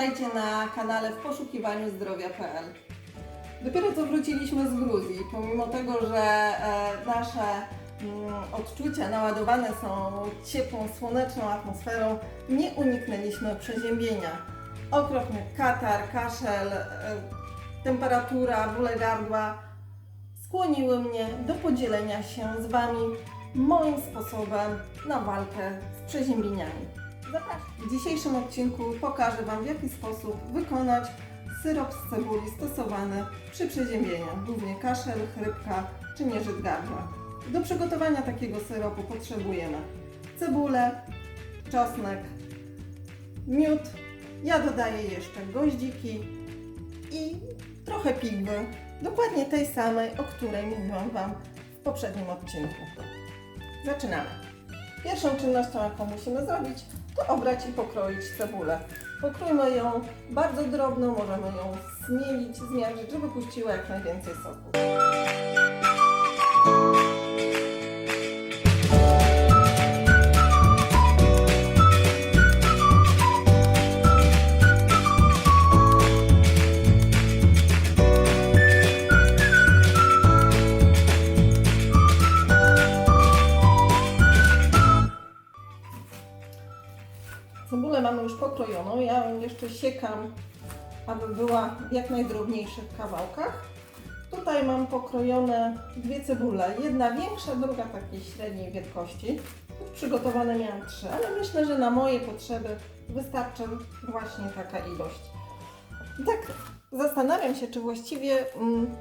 Witajcie na kanale w poszukiwaniu zdrowia.pl. Dopiero co wróciliśmy z Gruzji, pomimo tego, że e, nasze mm, odczucia naładowane są ciepłą, słoneczną atmosferą, nie uniknęliśmy przeziębienia. Okropny katar, kaszel, e, temperatura, bóle gardła skłoniły mnie do podzielenia się z Wami moim sposobem na walkę z przeziębieniami. W dzisiejszym odcinku pokażę Wam, w jaki sposób wykonać syrop z cebuli stosowany przy przeziębieniach, głównie kaszel, chrypka czy nieżyt gardła. Do przygotowania takiego syropu potrzebujemy cebulę, czosnek, miód. Ja dodaję jeszcze goździki i trochę pigwy, dokładnie tej samej, o której mówiłam Wam w poprzednim odcinku. Zaczynamy. Pierwszą czynnością, jaką musimy zrobić, to obrać i pokroić cebulę. Pokrójmy ją bardzo drobno, możemy ją zmielić, zmiażdżyć, żeby puściła jak najwięcej soku. Aby była w jak najdrobniejszych kawałkach. Tutaj mam pokrojone dwie cebule, jedna większa, druga takiej średniej wielkości. Przygotowane miałam trzy, ale myślę, że na moje potrzeby wystarczy właśnie taka ilość. Tak zastanawiam się, czy właściwie mm,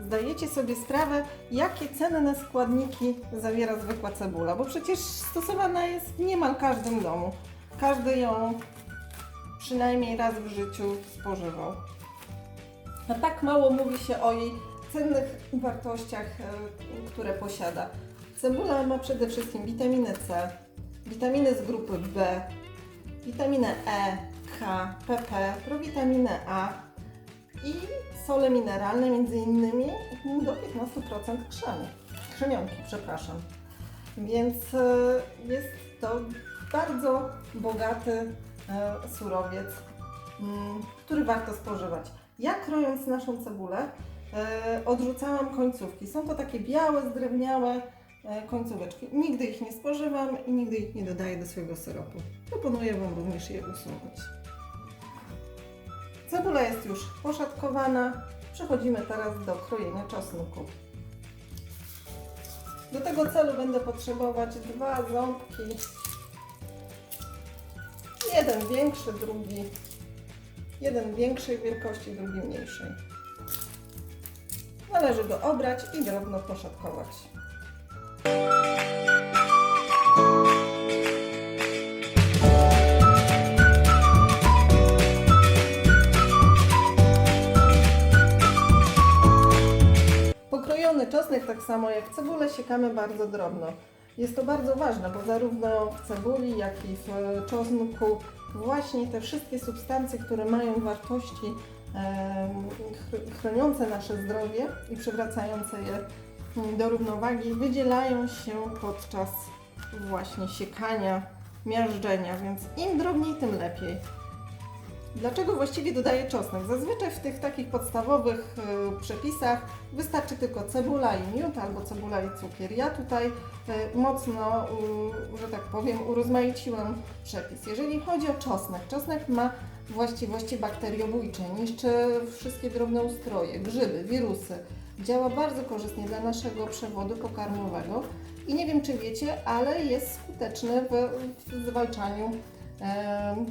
zdajecie sobie sprawę, jakie cenne składniki zawiera zwykła cebula, bo przecież stosowana jest w niemal każdym domu. Każdy ją przynajmniej raz w życiu spożywał. A tak mało mówi się o jej cennych wartościach, e, które posiada. Cebula ma przede wszystkim witaminę C, witaminy z grupy B, witaminę E, K, PP, prowitaminę A i sole mineralne, między innymi do 15% krzemień, krzemionki, przepraszam. Więc e, jest to bardzo bogaty surowiec, mm, który warto spożywać. Ja krojąc naszą cebulę e, odrzucałam końcówki. Są to takie białe, zdrewniałe e, końcóweczki. Nigdy ich nie spożywam i nigdy ich nie dodaję do swojego syropu. Proponuję Wam również je usunąć. Cebula jest już poszatkowana. Przechodzimy teraz do krojenia czosnku. Do tego celu będę potrzebować dwa ząbki. Jeden większy, drugi. Jeden większej wielkości, drugi mniejszej. Należy go obrać i drobno poszatkować. Pokrojony czosnek, tak samo jak cebulę, siekamy bardzo drobno. Jest to bardzo ważne, bo zarówno w cebuli, jak i w czosnku właśnie te wszystkie substancje, które mają wartości chroniące nasze zdrowie i przywracające je mm, do równowagi, wydzielają się podczas właśnie siekania, miażdżenia, więc im drobniej, tym lepiej. Dlaczego właściwie dodaję czosnek? Zazwyczaj w tych takich podstawowych y, przepisach wystarczy tylko cebula i miód albo cebula i cukier. Ja tutaj y, mocno, że tak powiem, urozmaiciłam przepis. Jeżeli chodzi o czosnek, czosnek ma właściwości bakteriobójcze, niszczy wszystkie drobne ustroje, grzyby, wirusy. Działa bardzo korzystnie dla naszego przewodu pokarmowego i nie wiem czy wiecie, ale jest skuteczny w, w zwalczaniu em,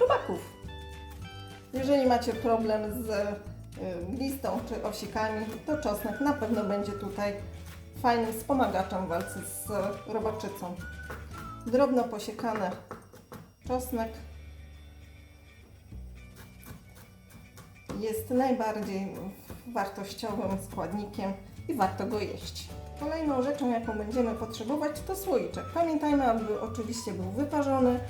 robaków. Jeżeli macie problem z y, glistą czy osikami, to czosnek na pewno będzie tutaj fajnym wspomagaczem w walce z robaczycą. Drobno posiekany czosnek jest najbardziej wartościowym składnikiem i warto go jeść. Kolejną rzeczą, jaką będziemy potrzebować, to słoiczek. Pamiętajmy, aby oczywiście był wyparzony.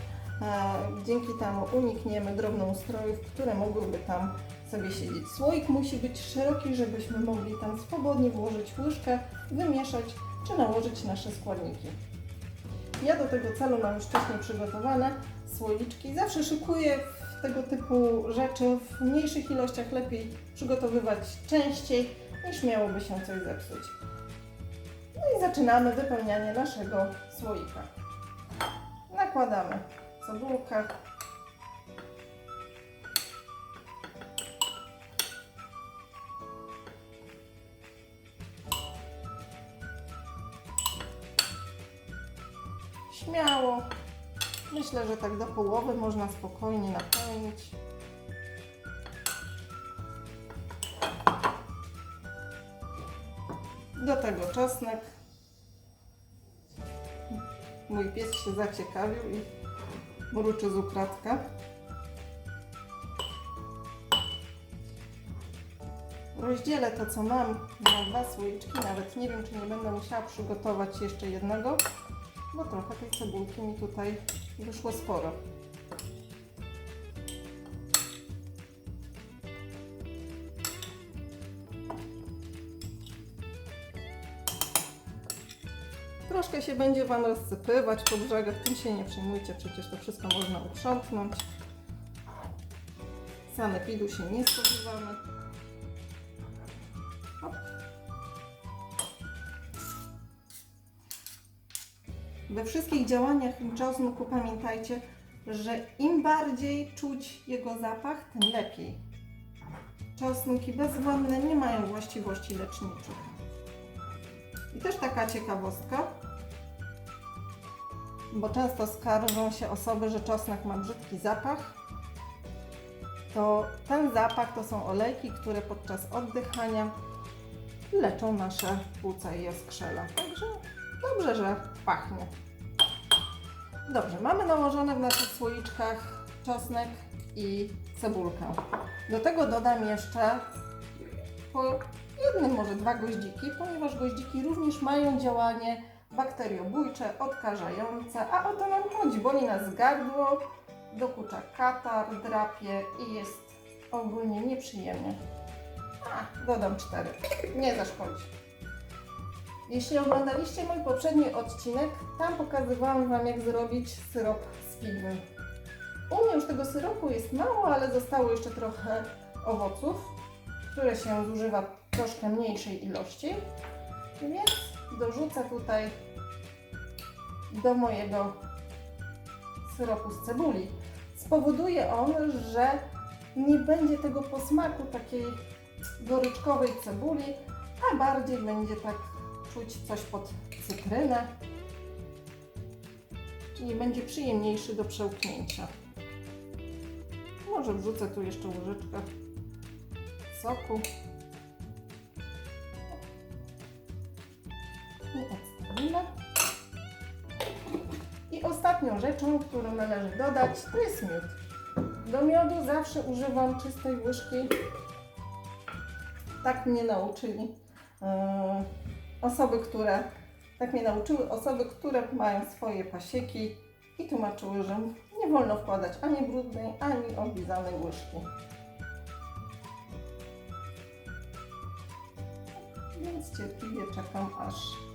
Dzięki temu unikniemy drobnoustrojów, które mogłyby tam sobie siedzieć. Słoik musi być szeroki, żebyśmy mogli tam swobodnie włożyć łyżkę, wymieszać czy nałożyć nasze składniki. Ja do tego celu mam już wcześniej przygotowane słoiczki. Zawsze szykuję tego typu rzeczy w mniejszych ilościach lepiej przygotowywać częściej, niż miałoby się coś zepsuć. No i zaczynamy wypełnianie naszego słoika. Nakładamy cebulkę. Śmiało. Myślę, że tak do połowy można spokojnie napełnić. Do tego czosnek. Mój pies się zaciekawił i mruczy z ukradka. Rozdzielę to, co mam na dwa słoiczki. Nawet nie wiem, czy nie będę musiała przygotować jeszcze jednego, bo trochę tej cebulki mi tutaj wyszło sporo. Się będzie Wam rozsypywać po brzegach, tym się nie przejmujcie, przecież to wszystko można uprzątnąć. Sanepidu się nie spodziewamy. We wszystkich działaniach czosnku pamiętajcie, że im bardziej czuć jego zapach, tym lepiej. Czosnki bezwonne nie mają właściwości leczniczych. I też taka ciekawostka, bo często skarżą się osoby, że czosnek ma brzydki zapach. To ten zapach to są olejki, które podczas oddychania leczą nasze płuca i jaskrzela. Także dobrze, że pachnie. Dobrze, mamy nałożone w naszych słoiczkach czosnek i cebulkę. Do tego dodam jeszcze po jednym, może dwa goździki, ponieważ goździki również mają działanie bakteriobójcze, odkażające, a o to nam chodzi. Boli nas gardło, dokucza katar, drapie i jest ogólnie nieprzyjemnie. A, dodam cztery. Nie zaszkodzi. Jeśli oglądaliście mój poprzedni odcinek, tam pokazywałam Wam, jak zrobić syrop z figły. U mnie już tego syropu jest mało, ale zostało jeszcze trochę owoców, które się zużywa w troszkę mniejszej ilości. Więc dorzucę tutaj do mojego syropu z cebuli. Spowoduje on, że nie będzie tego posmaku takiej goryczkowej cebuli, a bardziej będzie tak czuć coś pod cytrynę, czyli będzie przyjemniejszy do przełknięcia. Może wrzucę tu jeszcze łyżeczkę soku. Ostatnią rzeczą, którą należy dodać, to jest miód. Do miodu zawsze używam czystej łyżki. Tak mnie nauczyli yy, osoby, które tak mnie nauczyły osoby, które mają swoje pasieki i tłumaczyły, że nie wolno wkładać ani brudnej, ani oblizanej łyżki. Więc cierpliwie czekam aż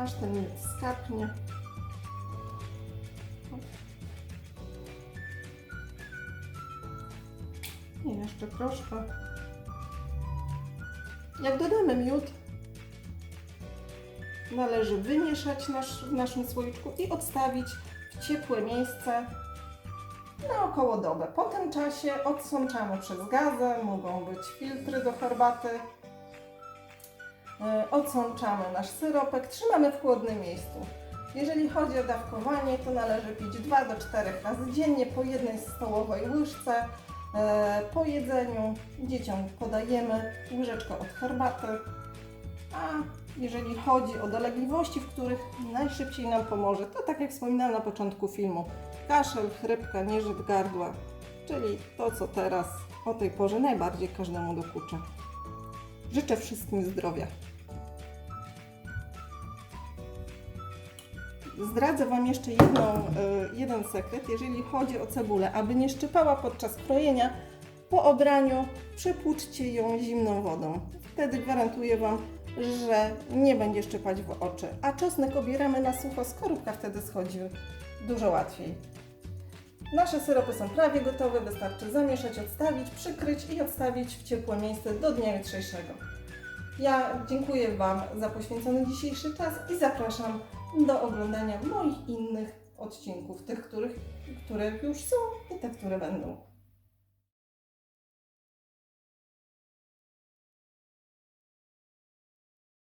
aż ten miód skapnie. I jeszcze troszkę. Jak dodamy miód, należy wymieszać nasz, w naszym słoiczku i odstawić w ciepłe miejsce na około dobę. Po tym czasie odsączamy przez gazę, mogą być filtry do herbaty. E, Odsączamy nasz syropek, trzymamy w chłodnym miejscu. Jeżeli chodzi o dawkowanie, to należy pić 2 do 4 razy dziennie po jednej stołowej łyżce. E, Po jedzeniu dzieciom podajemy łyżeczkę od herbaty. A jeżeli chodzi o dolegliwości, w których najszybciej nam pomoże, to tak jak wspominałam na początku filmu, kaszel, chrypka, nieżyt gardła, czyli to, co teraz o tej porze najbardziej każdemu dokucza. Życzę wszystkim zdrowia. Zdradzę Wam jeszcze jedną, e, jeden sekret, jeżeli chodzi o cebulę. Aby nie szczypała podczas krojenia, po obraniu przepłuczcie ją zimną wodą. Wtedy gwarantuję Wam, że nie będzie szczypać w oczy. A czosnek obieramy na sucho, skorupka wtedy schodzi dużo łatwiej. Nasze syropy są prawie gotowe, wystarczy zamieszać, odstawić, przykryć i odstawić w ciepłe miejsce do dnia jutrzejszego. Ja dziękuję Wam za poświęcony dzisiejszy czas i zapraszam do oglądania moich innych odcinków, tych, których, które już są i te, które będą.